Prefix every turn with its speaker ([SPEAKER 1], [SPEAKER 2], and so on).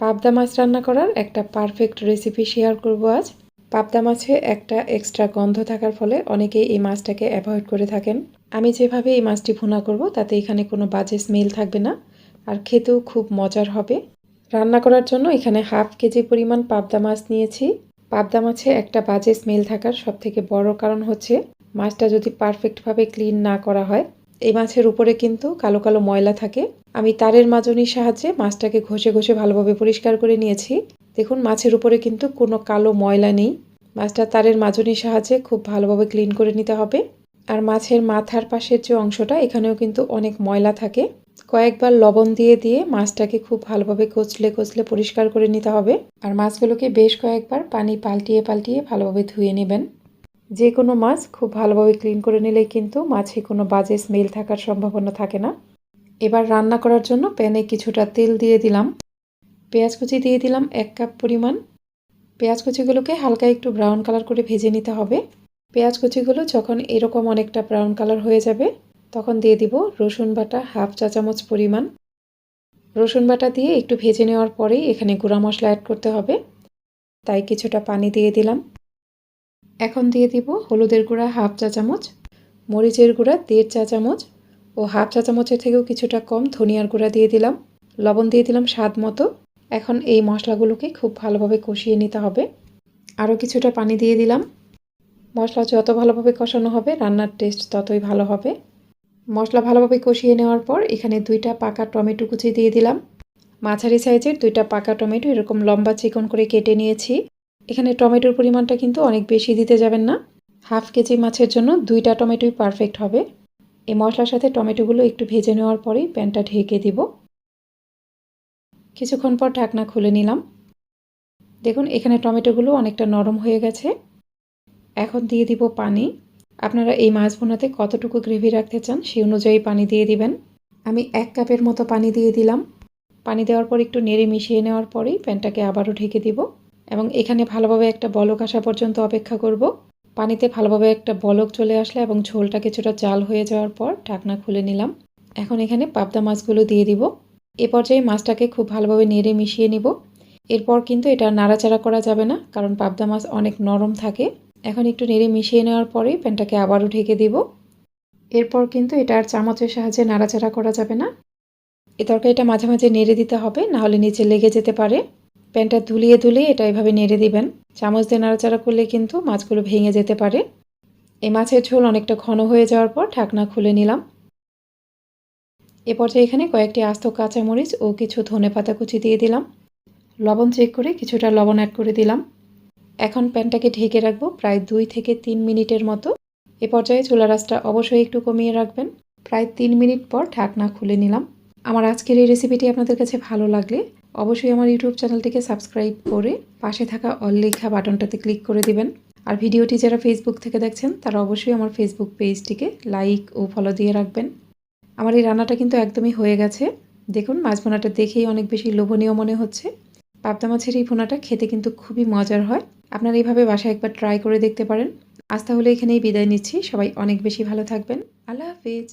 [SPEAKER 1] পাবদা মাছ রান্না করার একটা পারফেক্ট রেসিপি শেয়ার করব আজ। পাবদা মাছে একটা এক্সট্রা গন্ধ থাকার ফলে অনেকেই এই মাছটাকে অ্যাভয়েড করে থাকেন। আমি যেভাবে এই মাছটি ভুনা করব, তাতে এখানে কোনো বাজে স্মেল থাকবে না, আর খেতেও খুব মজার হবে। রান্না করার জন্য এখানে হাফ কেজি পরিমাণ পাবদা মাছ নিয়েছি। পাবদা মাছে একটা বাজে স্মেল থাকার সবথেকে বড় কারণ হচ্ছে, মাছটা যদি পারফেক্টভাবে ক্লিন না করা হয় এই মাছের উপরে কিন্তু কালো কালো ময়লা থাকে। আমি তারের মাজনির সাহায্যে মাছটাকে ঘষে ঘষে ভালোভাবে পরিষ্কার করে নিয়েছি। দেখুন, মাছের উপরে কিন্তু কোনো কালো ময়লা নেই। মাছটা তারের মাজনির সাহায্যে খুব ভালোভাবে ক্লিন করে নিতে হবে। আর মাছের মাথার পাশের যে অংশটা, এখানেও কিন্তু অনেক ময়লা থাকে। কয়েকবার লবণ দিয়ে দিয়ে মাছটাকে খুব ভালোভাবে কচলে কচলে পরিষ্কার করে নিতে হবে। আর মাছগুলোকে বেশ কয়েকবার পানি পাল্টিয়ে পাল্টিয়ে ভালোভাবে ধুয়ে নেবেন। যে কোনো মাছ খুব ভালোভাবে ক্লিন করে নিলেই কিন্তু মাছে কোনো বাজে স্মেল থাকার সম্ভাবনা থাকে না। এবার রান্না করার জন্য প্যানে কিছুটা তেল দিয়ে দিলাম। পেঁয়াজ কুচি দিয়ে দিলাম এক কাপ পরিমাণ। পেঁয়াজ কুচিগুলোকে হালকা একটু ব্রাউন কালার করে ভেজে নিতে হবে। পেঁয়াজ কুচিগুলো যখন এরকম অনেকটা ব্রাউন কালার হয়ে যাবে, তখন দিয়ে দিব রসুন বাটা হাফ চা চামচ পরিমাণ। রসুন বাটা দিয়ে একটু ভেজে নেওয়ার পরেই এখানে গুঁড়া মশলা অ্যাড করতে হবে। তাই কিছুটা পানি দিয়ে দিলাম। এখন দিয়ে দিব হলুদের গুঁড়া হাফ চা চামচ, মরিচের গুঁড়া দেড় চা চামচ ও হাফ চা চামচের থেকেও কিছুটা কম ধনিয়ার গুঁড়া দিয়ে দিলাম। লবণ দিয়ে দিলাম স্বাদ মতো। এখন এই মশলাগুলোকে খুব ভালোভাবে কষিয়ে নিতে হবে। আরও কিছুটা পানি দিয়ে দিলাম। মশলা যত ভালোভাবে কষানো হবে, রান্নার টেস্ট ততই ভালো হবে। মশলা ভালোভাবে কষিয়ে নেওয়ার পর এখানে দুইটা পাকা টমেটো কুচি দিয়ে দিলাম। মাঝারি সাইজের দুইটা পাকা টমেটো এরকম লম্বা চিকন করে কেটে নিয়েছি। এখানে টমেটোর পরিমাণটা কিন্তু অনেক বেশি দিতে যাবেন না। হাফ কেজি মাছের জন্য দুইটা টমেটোই পারফেক্ট হবে। এই মশলার সাথে টমেটোগুলো একটু ভেজে নেওয়ার পরেই প্যানটা ঢেকে দিব। কিছুক্ষণ পর ঢাকনা খুলে নিলাম। দেখুন, এখানে টমেটোগুলো অনেকটা নরম হয়ে গেছে। এখন দিয়ে দিব পানি। আপনারা এই মাছ বোনাতে কতটুকু গ্রেভি রাখতে চান সেই অনুযায়ী পানি দিয়ে দিবেন। আমি এক কাপের মতো পানি দিয়ে দিলাম। পানি দেওয়ার পর একটু নেড়ে মিশিয়ে নেওয়ার পরেই প্যানটাকে আবারও ঢেকে দিব। এবং এখানে ভালোভাবে একটা বলক আসা পর্যন্ত অপেক্ষা করব। পানিতে ভালোভাবে একটা বলক চলে আসলে এবং ঝোলটা কিছুটা জাল হয়ে যাওয়ার পর ঢাকনা খুলে নিলাম। এখন এখানে পাবদা মাছগুলো দিয়ে দিব। এ পর্যায়ে মাছটাকে খুব ভালোভাবে নেড়ে মিশিয়ে নিব। এরপর কিন্তু এটা নাড়াচাড়া করা যাবে না, কারণ পাবদা মাছ অনেক নরম থাকে। এখন একটু নেড়ে মিশিয়ে নেওয়ার পরেই প্যানটাকে আবারও ঢেকে দিব। এরপর কিন্তু এটা আর চামচের সাহায্যে নাড়াচাড়া করা যাবে না। এ তরকারিটা মাঝে মাঝে নেড়ে দিতে হবে, নাহলে নিচে লেগে যেতে পারে। প্যানটা ধুলিয়ে ধুলিয়ে এটা এভাবে নেড়ে দিবেন। চামচ দিয়ে নাড়াচাড়া করলে কিন্তু মাছগুলো ভেঙে যেতে পারে। এই মাছের ঝোল অনেকটা ঘন হয়ে যাওয়ার পর ঢাকনা খুলে নিলাম। এ পর্যায়ে এখানে কয়েকটি আস্ত কাঁচামরিচ ও কিছু ধনে পাতা কুচি দিয়ে দিলাম। লবণ চেক করে কিছুটা লবণ অ্যাড করে দিলাম। এখন প্যানটাকে ঢেকে রাখব প্রায় দুই থেকে তিন মিনিটের মতো। এ পর্যায়ে চুলা রাসটা অবশ্যই একটু কমিয়ে রাখবেন। প্রায় তিন মিনিট পর ঢাকনা খুলে নিলাম। আমার আজকের এই রেসিপিটি আপনাদের কাছে ভালো লাগলে অবশ্যই আমার ইউটিউব চ্যানেলটিকে সাবস্ক্রাইব করে পাশে থাকা অল লেখা বাটনটাতে ক্লিক করে দিবেন। আর ভিডিওটি যারা ফেসবুক থেকে দেখছেন, তারা অবশ্যই আমার ফেসবুক পেজটিকে লাইক ও ফলো দিয়ে রাখবেন। আমার এই রান্নাটা কিন্তু একদমই হয়ে গেছে। দেখুন, মাছ ভোনাটা দেখেই অনেক বেশি লোভনীয় মনে হচ্ছে। পাবদা মাছের এই ভোনাটা খেতে কিন্তু খুবই মজার হয়। আপনারা এইভাবে বাসায় একবার ট্রাই করে দেখতে পারেন। আজ তাহলে এখানেই বিদায় নিচ্ছি। সবাই অনেক বেশি ভালো থাকবেন। আল্লাহ হাফিজ।